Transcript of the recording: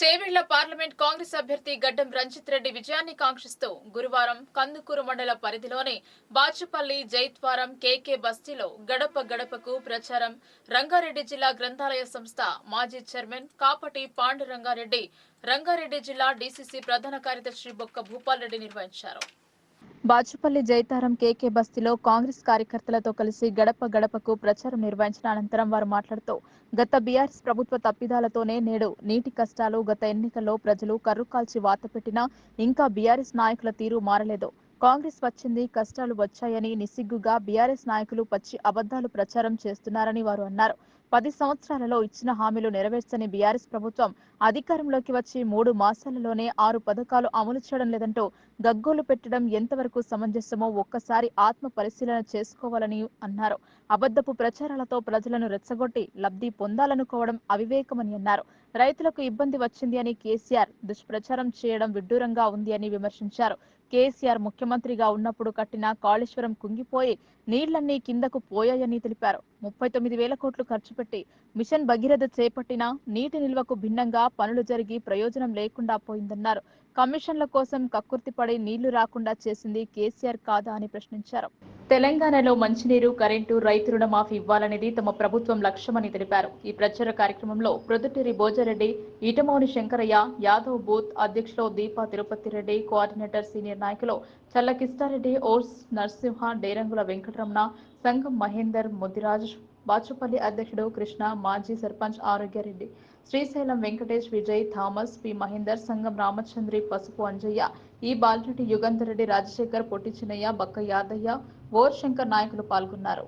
Chevella parliament Congress అభ్యర్థి గడ్డం రంజిత్ రెడ్డి విజయాన్ని కాంక్షిస్తూ గురువారం కందుకూరు మండల పరిధిలోని బాచుపల్లి జైత్వారం కేకే బస్తీలో గడప గడపకు ప్రచారం. రంగారెడ్డి జిల్లా గ్రంథాలయ సంస్థ మాజీ చైర్మన్ కాపటి పాండురంగారెడ్డి రంగారెడ్డి జిల్లా డీసీసీ ప్రధాన కార్యదర్శి బొక్క భూపాల్ రెడ్డి నిర్వహించారు. బాచుపల్లి జైతారం కేకే బస్తీలో కాంగ్రెస్ కార్యకర్తలతో కలిసి గడప గడపకు ప్రచారం నిర్వహించిన అనంతరం వారు మాట్లాడుతూ గత బీఆర్ఎస్ ప్రభుత్వ తప్పిదాలతోనే నేడు నీటి కష్టాలు గత ఎన్నికల్లో ప్రజలు కర్రు కాల్చి వాత పెట్టినా ఇంకా బీఆర్ఎస్ నాయకుల తీరు మారలేదు. కాంగ్రెస్ వచ్చింది కష్టాలు వచ్చాయని నిస్సిగ్గుగా బీఆర్ఎస్ నాయకులు పచ్చి అబద్దాలు ప్రచారం చేస్తున్నారని వారు అన్నారు. పది సంవత్సరాలలో ఇచ్చిన హామీలు నెరవేర్చని బీఆర్ఎస్ ప్రభుత్వం అధికారంలోకి వచ్చి మూడు మాసాలలోనే ఆరు పథకాలు అమలు చేయడం లేదంటూ గగ్గోలు పెట్టడం ఎంతవరకు సమంజసమో ఒక్కసారి ఆత్మ పరిశీలన చేసుకోవాలని అన్నారు. అబద్ధపు ప్రచారాలతో ప్రజలను రెచ్చగొట్టి లబ్ధి పొందాలనుకోవడం అవివేకమని అన్నారు. రైతులకు ఇబ్బంది వచ్చింది అని కేసీఆర్ దుష్ప్రచారం చేయడం విడ్డూరంగా ఉంది అని విమర్శించారు. కేసీఆర్ ముఖ్యమంత్రిగా ఉన్నప్పుడు కట్టిన కాళేశ్వరం కుంగిపోయి నీళ్ళన్నీ కిందకు పోయాయని తెలిపారు. ముప్పై తొమ్మిది వేల కోట్లు ఖర్చు పెట్టి మిషన్ భగీరథ చేపట్టిన నీటి నిల్వకు భిన్నంగా పనులు జరిగి ప్రయోజనం లేకుండా పోయిందన్నారు. కమిషన్ల కోసం కక్కుర్తిపడి నీళ్ళు రాకుండా చేసింది కేసీఆర్ కాదా అని ప్రశ్నించారు. తెలంగాణలో మంచినీరు కరెంటు రైతు రుణమాఫీ ఇవ్వాలనేది తమ ప్రభుత్వం లక్ష్యమని తెలిపారు. ఈ ప్రచార కార్యక్రమంలో ప్రొద్దుటూరి భోజారెడ్డి ఇటమౌని శంకరయ్య యాదవ్ బూత్ అధ్యక్షులు దీపా తిరుపతి రెడ్డి కోఆర్డినేటర్ సీనియర్ నాయకులు చల్ల కిష్టారెడ్డి ఓర్స్ నరసింహ డేరంగుల వెంకటరమణ సంగం మహేందర్ ముదిరాజ్ బాచుపల్లి అధ్యక్షుడు కృష్ణ మాజీ సర్పంచ్ ఆరోగ్యరెడ్డి శ్రీశైలం వెంకటేష్ విజయ్ థామస్ పి. మహేందర్ సంగం రామచంద్రి పసుపు అంజయ్య ఈ బాలిరెడ్డి యుగంధర్ రెడ్డి రాజశేఖర్ పొట్టి చిన్నయ్య బక్క యాదయ్య ఓర్ శంకర్ నాయకులు పాల్గొన్నారు.